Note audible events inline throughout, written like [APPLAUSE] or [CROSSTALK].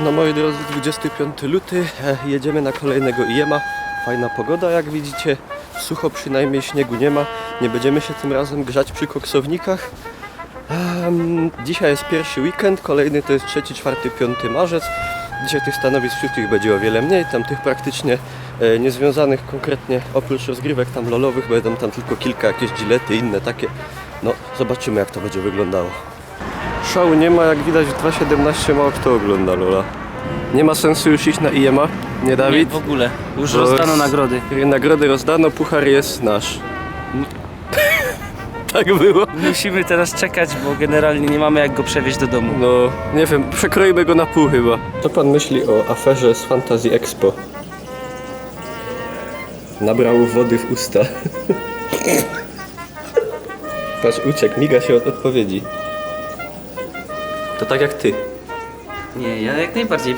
No moi drodzy, 25 luty, e, jedziemy na kolejnego IEMA. Fajna pogoda jak widzicie, sucho przynajmniej, śniegu nie ma. Nie będziemy się tym razem grzać przy koksownikach. Em, dzisiaj jest pierwszy weekend, kolejny to jest 3, 4, 5 marzec. Dzisiaj tych stanowisk wszystkich będzie o wiele mniej, tam tych praktycznie e, niezwiązanych konkretnie oprócz rozgrywek tam lolowych będą tam tylko kilka jakieś gilety, inne takie. No zobaczymy jak to będzie wyglądało. Szału nie ma, jak widać w 2.17 mało kto ogląda Lola. Nie ma sensu już iść na IEMA, nie Nie, Dawid? w ogóle. Już Bo rozdano jest- nagrody. Nagrody rozdano, puchar jest nasz. [LAUGHS] tak było? Musimy teraz czekać, bo generalnie nie mamy jak go przewieźć do domu. No, nie wiem, przekroimy go na pół chyba. Co pan myśli o aferze z Fantasy Expo? Nabrał wody w usta. [LAUGHS] Patrz, uciekł, miga się od odpowiedzi. To tak jak ty. Nie, ja jak najbardziej.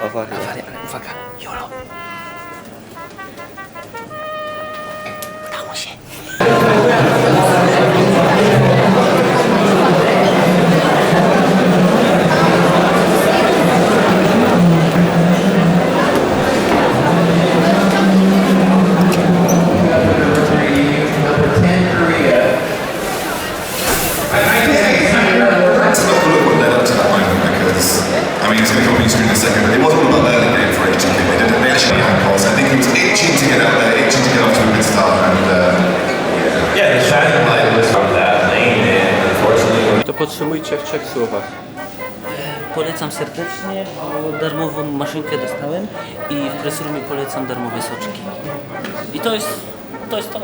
Ale, ale uwaga, Jolo. Get out there, itching to get off to a good start, and uh, Yeah, the shining light was from that lane, and unfortunately, To podsumujcie w trzech słowach. Polecam serdecznie, bo darmową maszynkę dostałem i w pressroomie polecam darmowe soczki. I to jest to. Jest to.